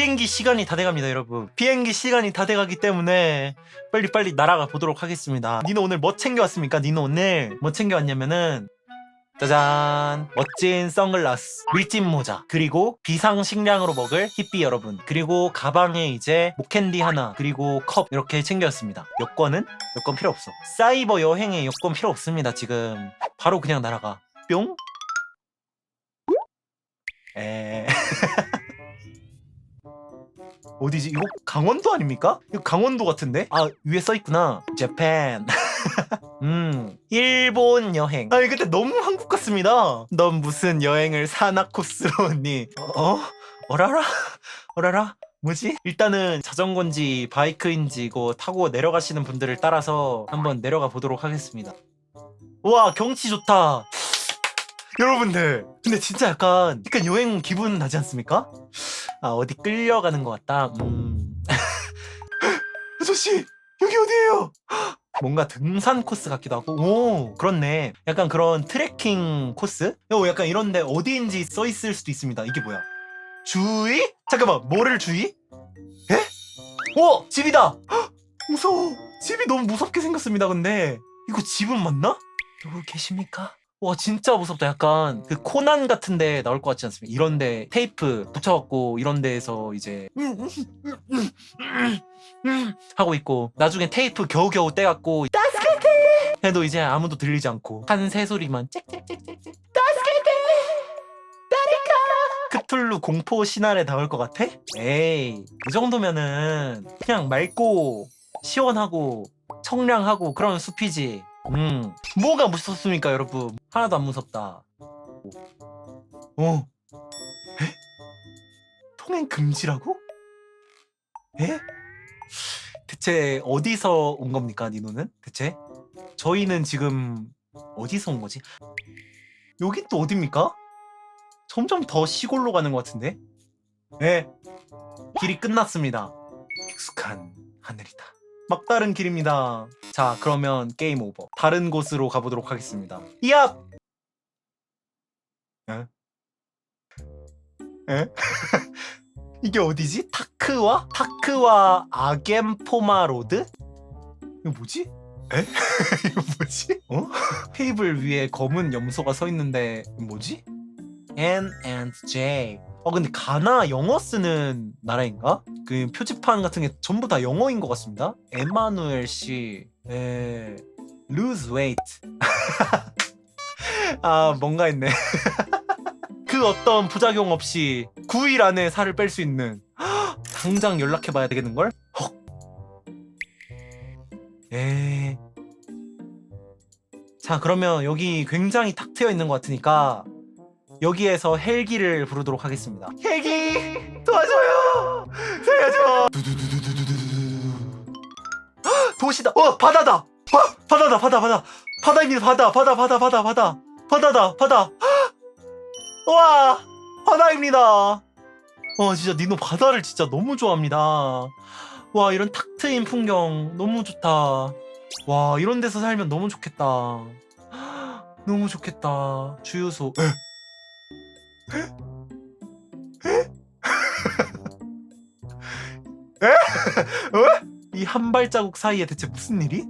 비행기 시간이 다 돼갑니다 여러분. 비행기 시간이 다 돼가기 때문에 빨리빨리 날아가 보도록 하겠습니다. 니노 오늘 뭐 챙겨왔습니까? 니노 오늘 뭐 챙겨왔냐면은 짜잔. 멋진 선글라스 밀짚 모자 그리고 비상식량으로 먹을 히삐 여러분 그리고 가방에 이제 목캔디 하나 그리고 컵 이렇게 챙겨왔습니다. 여권은? 여권 필요 없어. 사이버 여행에 여권 필요 없습니다 지금. 바로 그냥 날아가. 뿅. 에... 어디지? 이거 강원도 아닙니까? 이거 강원도 같은데? 아 위에 써 있구나 재팬 음 일본 여행 아니 근데 너무 한국 같습니다 넌 무슨 여행을 사나 코스로 했니? 어? 어라라? 어라라? 뭐지? 일단은 자전거인지 바이크인지 이거 타고 내려가시는 분들을 따라서 한번 내려가 보도록 하겠습니다 와 경치 좋다 여러분들 근데 진짜 약간 약간 여행 기분 나지 않습니까? 아 어디 끌려가는 것 같다 음 아저씨 여기 어디예요? 뭔가 등산 코스 같기도 하고 오 그렇네 약간 그런 트레킹 코스? 어 약간 이런데 어디인지 써 있을 수도 있습니다 이게 뭐야 주의? 잠깐만 뭐를 주의? 에? 오 집이다 헉, 무서워 집이 너무 무섭게 생겼습니다 근데 이거 집은 맞나? 누구 계십니까? 와 진짜 무섭다. 약간 그 코난 같은데 나올 것 같지 않습니까? 이런데 테이프 붙여갖고 이런 데에서 이제 하고 있고 나중에 테이프 겨우겨우 떼갖고 해도 이제 아무도 들리지 않고 한 새소리만 짹짹짹짹짹. 크툴루 공포 신화에 나올 것 같아? 에이 이 정도면은 그냥 맑고 시원하고 청량하고 그런 숲이지 음. 뭐가 무섭습니까 여러분? 하나도 안 무섭다. 어. 에? 통행 금지라고? 에? 대체 어디서 온 겁니까 니노는? 대체? 저희는 지금 어디서 온 거지? 여긴 또 어딥니까? 점점 더 시골로 가는 것 같은데? 네. 길이 끝났습니다. 익숙한 하늘이다 막다른 길입니다 자 그러면 게임 오버 다른 곳으로 가보도록 하겠습니다 이압 에? 에? 이게 어디지? 타크와? 타크와 아겜포마 로드? 이거 뭐지? 에? 이거 뭐지? 어? 테이블 위에 검은 염소가 서 있는데 뭐지? N and J. 어 근데 가나 영어 쓰는 나라인가? 그 표지판 같은 게 전부 다 영어인 것 같습니다. 에마누엘 씨, 에, lose weight. 아 뭔가 있네. 그 어떤 부작용 없이 9일 안에 살을 뺄 수 있는 당장 연락해봐야 되겠는 걸? 헉. 에. 자 그러면 여기 굉장히 탁 트여 있는 것 같으니까 여기에서 헬기를 부르도록 하겠습니다. 헬기 도와줘요. 살려줘. 헉, 도시다. 어 바다다. 어, 바다다 바다 바다 바다입니다 바다 바다 바다 바다 바다 바다다 바다. 헉, 와 바다입니다. 와 진짜 니노 바다를 진짜 너무 좋아합니다. 와 이런 탁 트인 풍경 너무 좋다. 와 이런 데서 살면 너무 좋겠다. 너무 좋겠다. 주유소. 이 한 발자국 사이에 대체 무슨 일이?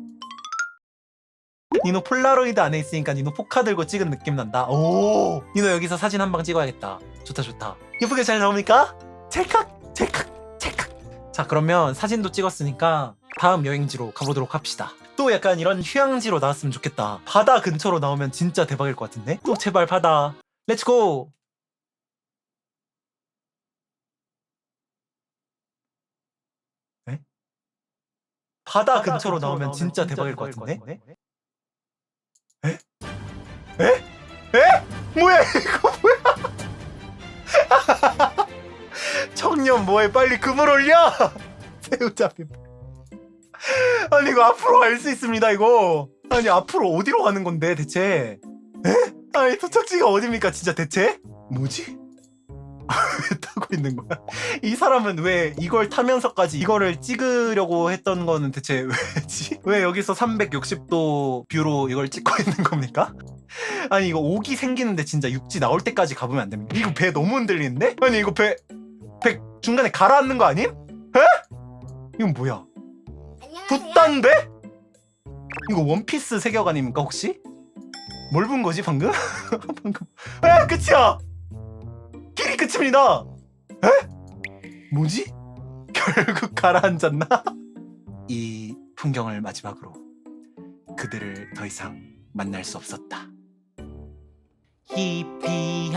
니노 폴라로이드 안에 있으니까 니노 포카 들고 찍은 느낌 난다. 오, 니노 여기서 사진 한 방 찍어야겠다. 좋다 좋다. 예쁘게 잘 나옵니까? 찰칵 찰칵 찰칵. 자 그러면 사진도 찍었으니까 다음 여행지로 가보도록 합시다. 또 약간 이런 휴양지로 나왔으면 좋겠다. 바다 근처로 나오면 진짜 대박일 것 같은데? 또 제발 바다. 렛츠고. 바다 근처로 나오면 진짜 대박일 것 같은데? 에? 에? 에? 뭐야 이거 뭐야? 청년 뭐해 빨리 금을 올려! 새우잡이 아니 이거 앞으로 갈 수 있습니다 이거 아니 앞으로 어디로 가는 건데 대체? 에? 아니 도착지가 어딥니까 진짜 대체? 뭐지? 왜 타고 있는 거야? 이 사람은 왜 이걸 타면서까지 이거를 찍으려고 했던 거는 대체 왜지? 왜 여기서 360도 뷰로 이걸 찍고 있는 겁니까? 아니 이거 옥이 생기는데 진짜 육지 나올 때까지 가보면 안 됩니까? 이거 배 너무 흔들리는데? 아니 이거 배백 중간에 가라앉는 거 아님? 에? 이건 뭐야? 돛단배? 이거 원피스 세격 아닙니까 혹시? 뭘 본 거지 방금? 방금 에 끝이야 끝입니다 에? 뭐지? 결국 가라앉았나? 이 풍경을 마지막으로 그들을 더 이상 만날 수 없었다 히피합시다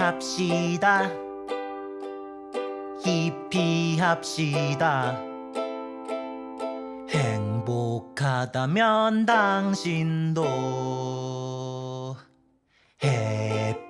히피합시다 행복하다면 당신도 해피